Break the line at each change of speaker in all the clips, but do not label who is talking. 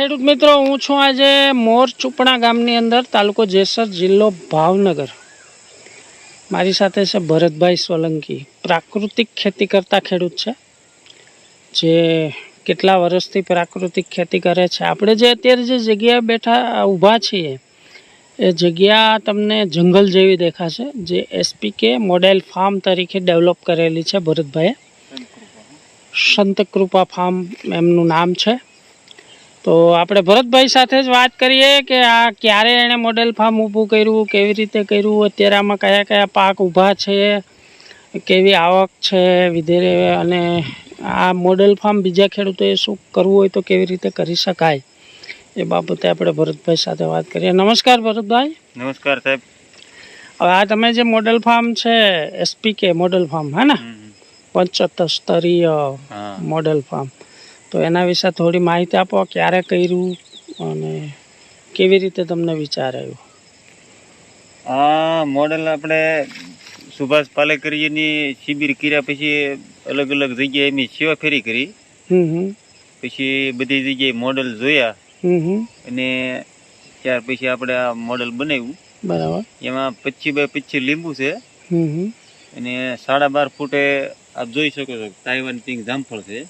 ખેડૂત મિત્રો, હું છું આજે મોર ચૂપણા ગામની અંદર, તાલુકો જેસર જિલ્લો ભાવનગર. મારી સાથે છે ભરતભાઈ સોલંકી, પ્રાકૃતિક ખેતી કરતા ખેડૂત છે, જે કેટલા વર્ષથી પ્રાકૃતિક ખેતી કરે છે. આપણે જે અત્યારે જે જગ્યાએ બેઠા ઊભા છીએ, એ જગ્યા તમને જંગલ જેવી દેખાશે, જે એસપીકે મોડેલ ફાર્મ તરીકે ડેવલપ કરેલી છે ભરતભાઈએ. સંતકૃપા ફાર્મ એમનું નામ છે. તો આપણે ભરતભાઈ સાથે જ વાત કરીએ કે આ ક્યારે એણે મોડેલ ફાર્મ ઊભું કર્યું કેવી રીતે કર્યું અત્યારે આમાં કયા કયા પાક ઊભા છે કેવી આવક છે વિધેરે અને આ મોડેલ ફાર્મ બીજા ખેડૂતોએ શું કરવું હોય તો કેવી રીતે કરી શકાય એ બાબતે આપણે ભરતભાઈ સાથે વાત કરીએ. નમસ્કાર ભરતભાઈ.
નમસ્કાર સાહેબ.
હવે આ તમે જે મોડેલ ફાર્મ છે એસપીકે મોડેલ ફાર્મ હે ને? પંચોતર સ્તરીય મોડેલ ફાર્મ તો એના વિશે થોડી માહિતી આપો ક્યારે કર્યું અને કેવી રીતે તમને વિચાર આવ્યો?
આ મોડેલ આપણે સુભાષ પાલેકરીની શિબિર કર્યા પછી અલગ અલગ જગ્યાએ એમની સેવા ફેરી કરી. પછી બધી જગ્યાએ મોડેલ જોયા. અને ત્યાર પછી આપણે આ મોડેલ બનાવ્યું.
બરાબર.
એમાં પચીસ બાય પચીસ લીંબુ છે. અને સાડા બાર ફૂટે આપ જોઈ શકો છો તાઇવાન પિંક જામફળ છે.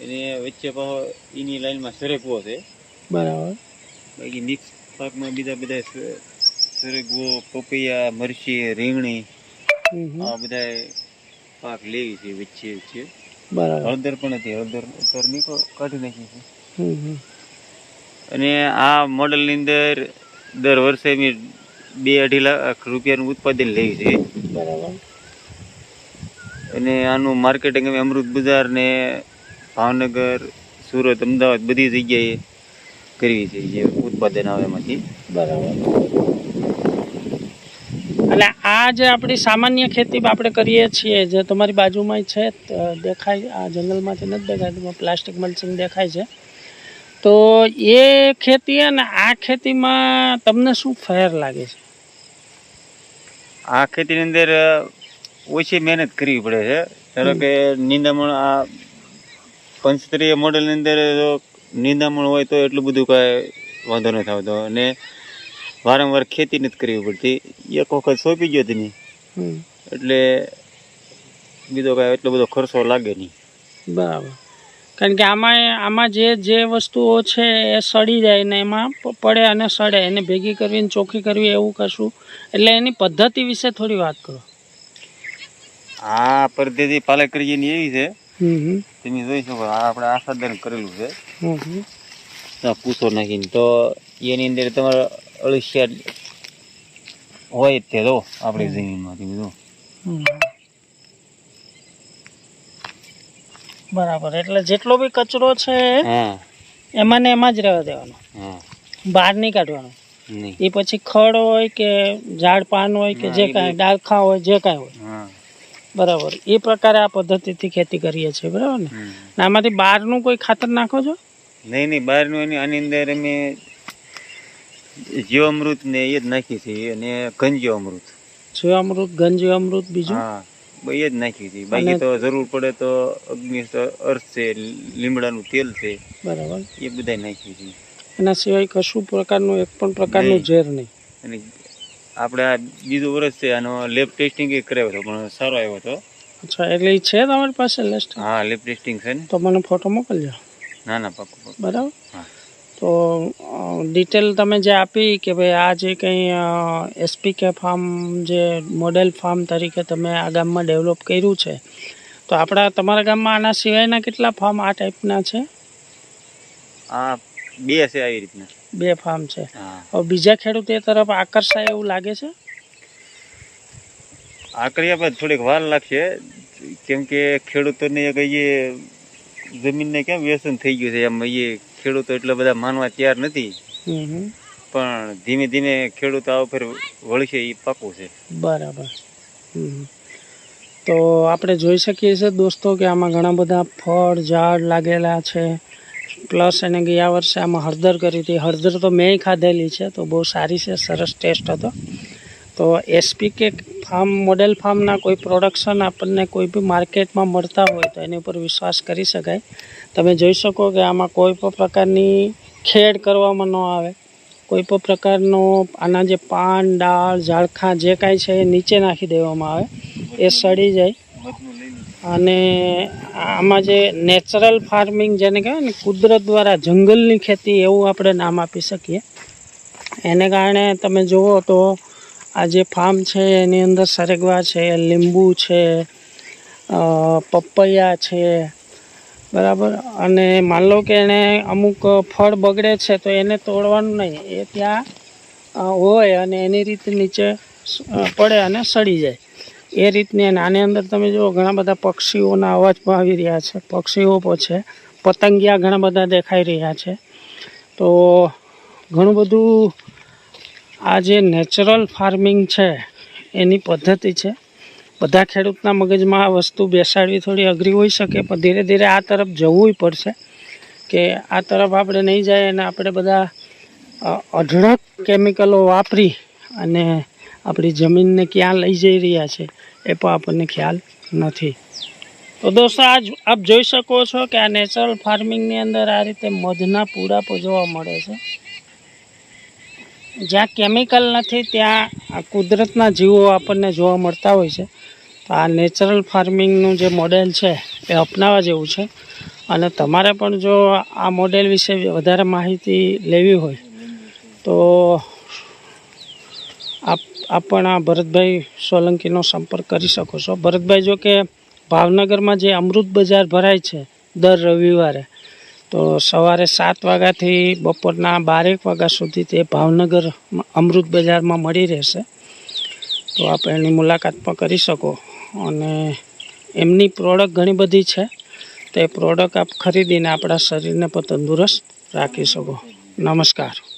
હમ
વચ્ચે પાછો એની લાઈનમાં સરેકવો છે.
બરાબર.
બાકી મિક્સ પાકમાં બીજા બધા સરેગવો પપૈયા મરચી રીંગણી આ બધા પાક લેવી છે વચ્ચે વચ્ચે
બરાબર.
હળદર પણ હતી હળદર નીકળ કાઢી નાખી છે. અને આ મોડલની અંદર દર વર્ષે અમે બે અઢી લાખ રૂપિયાનું ઉત્પાદન લેવી છે.
બરાબર.
અને આનું માર્કેટિંગ અમે અમૃત બજાર ને ભાવનગર સુરત અમદાવાદ બધી જગ્યાએ કરવી છે જે ઉત્પાદન આવે એમાંથી.
બરાબર. એટલે આ જે આપણી સામાન્ય ખેતી આપણે કરીએ છીએ જે તમારી બાજુમાં છે દેખાય આ જંગલમાંથી નથી દેખાય પ્લાસ્ટિક મલ્ચિંગ દેખાય છે. તો એ ખેતી અને આ ખેતીમાં તમને શું ફેર લાગે છે?
આ ખેતીની અંદર ઓછી મહેનત કરવી પડે છે. ધારો કે નિંદામણ આ પંચસ્તરીય મોડેલની અંદર જો નિંદામણ હોય તો એટલું બધું કાંઈ વાંધો નથી આવતો. અને વારંવાર ખેતી નથી કરવી પડતી. એક વખત સોંપી ગયો
હમ.
એટલે બીજો કાંઈ એટલો બધો ખર્ચો લાગે નહીં.
બરાબર. કારણ કે આમાં આમાં જે જે વસ્તુઓ છે એ સડી જાય ને એમાં પડે અને સડે. એને ભેગી કરવી ને ચોખ્ખી કરવી એવું કશું. એટલે એની પદ્ધતિ વિશે થોડી વાત કરો.
આ પદ્ધતિ પાલેકરીની એવી છે. તમે જોઈ શકો આ આપણે આસાદન કરેલું છે.
હમ હમ.
આ પૂછો નાખીને તો એની અંદર તમારે અળસિયા હોય જ તે તો આપણી જમીનમાં તમે જો
બરાબર. એટલે જેટલો બી કચરો છે
હા.
એમાં ને એમાં જ રહેવા દેવાનો.
હા.
બહાર નહીં કાઢવાનો. એ પછી ખડ હોય કે ઝાડ પાન હોય કે જે કાંઈ ડાળખા હોય જે કાંઈ હોય.
હા.
બરાબર. એ પ્રકારે આ પદ્ધતિથી ખેતી કરીએ છીએ બરાબર ને. આમાંથી બહારનું કોઈ ખાતર નાખો છો?
નહીં નહીં બહારનું એની આની અંદર અમે જીવામૃત ને એ જ નાખી છે અને ઘનજીવામૃત
જીવામૃત ઘનજીવામૃત બીજું?
હા એ જ નાખી છે બાકી તો જરૂર પડે તો અગ્નિ અર્થ છે લીમડાનું તેલ છે
બરાબર.
એ બધા નાખી છે
એના સિવાય કશું પ્રકારનું એક પણ પ્રકારનું. ઝેર નહીં.
અને આપણે આ બીજું વર્ષ છે આનો લેબ ટેસ્ટિંગ એ કરાવ્યો હતો પણ સારો આવ્યો હતો.
અચ્છા એટલે એ છે તમારી પાસે લિસ્ટ
હા લેબ ટેસ્ટિંગ છે ને.
તો મને ફોટો મોકલજો.
ના ના પાકું
બરાબર?
હા.
તો ડિટેલ તમે જે આપી કે ભાઈ આ જે કંઈ એસપીકે ફાર્મ જે મોડેલ ફાર્મ તરીકે તમે આ ગામમાં ડેવલપ કર્યું છે તો આપણા તમારા ગામમાં આના સિવાયના કેટલા ફાર્મ આ ટાઈપના છે?
આ બે છે આવી રીતના.
બે ફાર્મ છે. હવે બીજા ખેડૂત એ તરફ આકર્ષાય એવું લાગે છે?
આકરી આપણે થોડીક વાર લાગશે. કેમ કે ખેડૂતોને એક એ જમીનને કેમ વ્યસન થઈ ગયું છે? એમ એ ખેડૂતો એટલા બધા માનવા તૈયાર નથી. પણ ધીમે ધીમે ખેડૂતો આ ઉપર વળશે એ પાકું છે.
બરાબર. તો આપણે જોઈ શકીએ છીએ દોસ્તો કે આમાં ઘણા બધા ફળ ઝાડ લાગેલા છે. પ્લસ એને ગયા વર્ષે આમાં હળદર કરી હતી. હળદર તો મેં ખાધેલી છે, તો બહુ સારી છે, સરસ ટેસ્ટ હતો. તો એસપી કે ફાર્મ, મોડેલ ફાર્મના કોઈ પ્રોડક્શન આપણને કોઈ બી માર્કેટમાં મળતા હોય તો એની ઉપર વિશ્વાસ કરી શકાય. તમે જોઈ શકો કે આમાં કોઈ પણ પ્રકારની ખેડ કરવામાં ન આવે. કોઈ પણ પ્રકારનો આના જે પાન ડાળ ઝાડખા જે કાંઈ છે એ નીચે નાખી દેવામાં આવે. એ સડી જાય. અને આમાં જે નેચરલ ફાર્મિંગ જેને કહેવાય ને, કુદરત દ્વારા જંગલની ખેતી એવું આપણે નામ આપી શકીએ. એને કારણે તમે જુઓ તો આ જે ફાર્મ છે, એની અંદર સરેગવા છે, લીંબુ છે પપૈયા છે, બરાબર? અને માન લો કે એને અમુક ફળ બગડે છે, તો એને તોડવાનું નહીં. એ ત્યાં હોય અને એની રીતે નીચે પડે અને સડી જાય. એ રીતની અને આની અંદર તમે જુઓ, ઘણા બધા પક્ષીઓના અવાજ પણ આવી રહ્યા છે. પક્ષીઓ પણ છે. પતંગિયા ઘણા બધા દેખાઈ રહ્યા છે. તો ઘણું બધું આ જે નેચરલ ફાર્મિંગ છે, એની પદ્ધતિ છે. બધા ખેડૂતના મગજમાં આ વસ્તુ બેસાડવી થોડી અઘરી હોઈ શકે, પણ ધીરે ધીરે આ તરફ જવું પડશે કે આ તરફ આપણે નહીં જાય અને આપણે બધા અઢળક કેમિકલો વાપરી અને આપણી જમીનને ક્યાં લઈ જઈ રહ્યા છે. એ પણ આપણને ખ્યાલ નથી. તો દોસ્તો, આજ આપ જોઈ શકો છો કે આ નેચરલ ફાર્મિંગની અંદર આ રીતે મધના પૂરાપો જોવા મળે છે. જ્યાં કેમિકલ નથી, ત્યાં કુદરતના જીવો આપણને જોવા મળતા હોય છે. તો આ નેચરલ ફાર્મિંગનું જે મોડેલ છે, એ અપનાવવા જેવું છે. અને તમારે પણ જો આ મોડેલ વિશે વધારે માહિતી લેવી હોય, તો આપ પણ આ ભરતભાઈ સોલંકીનો સંપર્ક કરી શકો છો. ભરતભાઈ, જો કે ભાવનગરમાં જે અમૃત બજાર ભરાય છે દર રવિવારે, તો સવારે સાત વાગ્યાથી બપોરના બારેક વાગ્યા સુધી તે ભાવનગર અમૃત બજારમાં મળી રહેશે. તો આપ એની મુલાકાત પણ કરી શકો. અને એમની પ્રોડક્ટ ઘણી બધી છે. તે પ્રોડક્ટ આપ ખરીદીને આપણા શરીરને પણ તંદુરસ્ત રાખી શકો. નમસ્કાર.